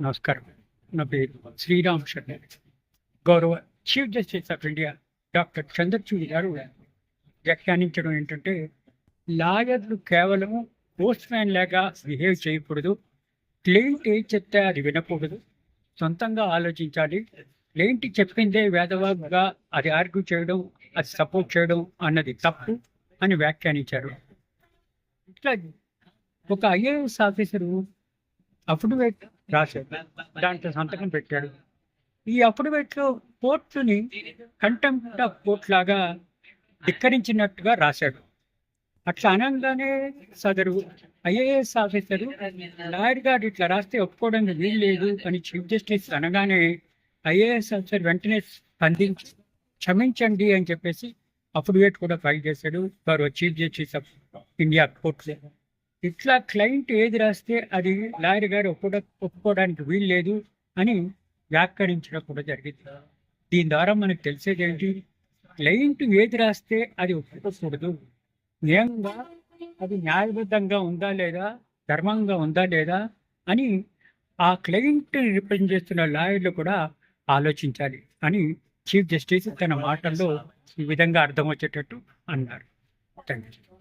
నమస్కారం. నా పేరు శ్రీరామ్ శర్మ గౌరవ chief justice of India doctor Chandrachud గారు వ్యాఖ్యానించడం ఏంటంటే లాయర్లు కేవలం పోస్ట్ మ్యాన్ లాగా బిహేవ్ చేయకూడదు క్లెయింట్ ఏం చెప్తే అది వినకూడదు సొంతంగా ఆలోచించాలి క్లెయింట్ చెప్పిందే వేదవాగ్గా అది ఆర్గ్యూ చేయడం అది సపోర్ట్ చేయడం అన్నది తప్పు అని వ్యాఖ్యానించారు. ఇట్లా ఒక ఐఏఎస్ ఆఫీసరు అఫిడవిట్ రాశాడు. దాంట్లో సంతకం పెట్టాడు. ఈ అఫిడవిట్లో కోర్టుని కంటెంప్ట్ ఆఫ్ కోర్ట్ లాగా ధిక్కరించినట్టుగా రాశాడు. అట్లా అనగానే సదరు ఐఏఎస్ ఆఫీసరు లాయర్ గారు ఇట్లా రాస్తే ఒప్పుకోవడానికి వీలు లేదు అని చీఫ్ జస్టిస్ అనగానే ఐఏఎస్ ఆఫీసర్ వెంటనే స్పందించి క్షమించండి అని చెప్పేసి అఫిడవిట్ కూడా ఫైల్ చేశాడు. వారు chief justice of India court ఇట్లా క్లయింట్ ఏది రాస్తే అది లాయర్ గారు ఒప్పుకో ఒప్పుకోవడానికి వీలు లేదు అని వ్యాఖ్యానించడం కూడా జరిగింది. దీని ద్వారా మనకు తెలిసేది ఏంటి? క్లయింట్ ఏది రాస్తే అది ఒప్పుకోకూడదు. నియంగా అది న్యాయబద్ధంగా ఉందా లేదా? ధర్మంగా ఉందా లేదా? అని ఆ క్లయింట్ రిప్రజెంట్ చేస్తున్న లాయర్లు కూడా ఆలోచించాలి అని చీఫ్ జస్టిస్ తన మాటల్లో ఈ విధంగా అర్థం వచ్చేటట్టు అన్నారు. Thank you